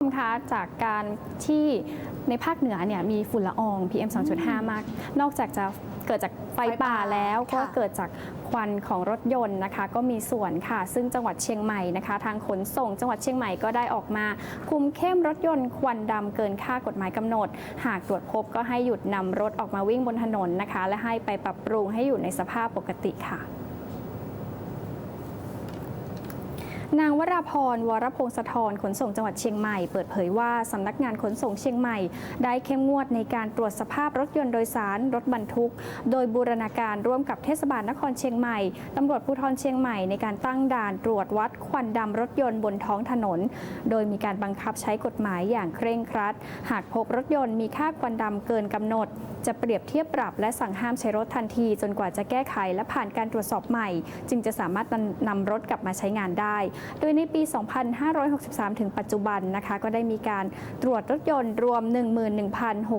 คุณผู้ชมคะจากการที่ในภาคเหนือเนี่ยมีฝุ่นละออง PM 2.5 มาก นอกจากจะเกิดจากไฟป่าแล้วก็ค่ะเกิดจากควันของรถยนต์นะคะ ก็มีส่วนค่ะ ซึ่งจังหวัดเชียงใหม่นะคะ ทางขนส่งจังหวัดเชียงใหม่ก็ได้ออกมา คุมเข้มรถยนต์ควันดำเกินค่ากฎหมายกำหนด หากตรวจพบก็ให้หยุดนำรถออกมาวิ่งบนถนนนะคะ และให้ไปปรับปรุงให้อยู่ในสภาพปกติค่ะ นางวราพรวรพงศธรขนส่งจังหวัดเชียงใหม่เปิดเผยว่าสำนักงานขนส่งเชียงใหม่ ได้เข้มงวดในการตรวจสภาพรถยนต์โดยสาร รถบรรทุก โดยบูรณาการร่วมกับเทศบาลนครเชียงใหม่ตำรวจภูธรเชียงใหม่ในการตั้งด่านตรวจวัดควันดำรถยนต์บนท้องถนน โดยมีการบังคับใช้กฎหมายอย่างเคร่งครัด หากพบรถยนต์มีค่าควันดำเกินกำหนด จะเปรียบเทียบปรับและสั่งห้ามใช้รถทันที จนกว่าจะแก้ไขและผ่านการตรวจสอบใหม่ จึงจะสามารถนำรถกลับมาใช้งานได้โดยในปี 2563 ถึงปัจจุบันนะคะ ก็ได้มีการตรวจรถยนต์รวม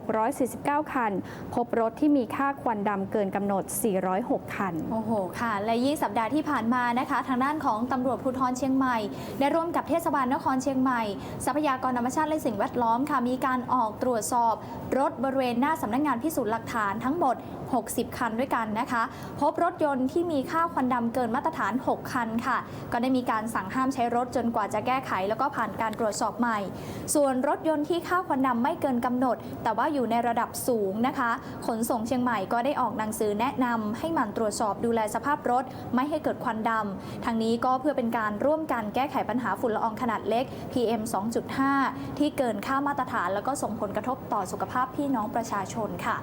11,649 คัน พบรถที่มีค่าควันดำเกินกำหนด 406 คัน โอ้โห ค่ะ และยิ่งสัปดาห์ที่ผ่านมานะคะ ทางด้านของตำรวจภูธรเชียงใหม่ ได้ร่วมกับเทศบาลนครเชียงใหม่ ทรัพยากรธรรมชาติและสิ่งแวดล้อมค่ะ มีการออกตรวจสอบรถบริเวณหน้าสำนักงานพิสูจน์หลักฐานทั้งหมด 60 คันด้วยกันนะคะ พบรถยนต์ที่มีค่าควันดำเกินมาตรฐาน 6 คันค่ะ ก็ได้มีการสั่งห้ามใช้รถจนกว่าจะแก้ไข แล้วก็ผ่านการตรวจสอบใหม่ ส่วนรถยนต์ที่ค่าควันดำไม่เกินกำหนด แต่ว่าอยู่ในระดับสูงนะคะ ขนส่งเชียงใหม่ก็ได้ออกหนังสือแนะนำให้หมั่นตรวจสอบดูแลสภาพรถ ไม่ให้เกิดควันดำทางนี้ก็เพื่อเป็นการร่วมกันแก้ไขปัญหาฝุ่นละอองขนาดเล็ก PM 2.5 ที่เกินค่ามาตรฐาน แล้วก็ส่งผลกระทบต่อสุขภาพพี่น้องประชาชนค่ะ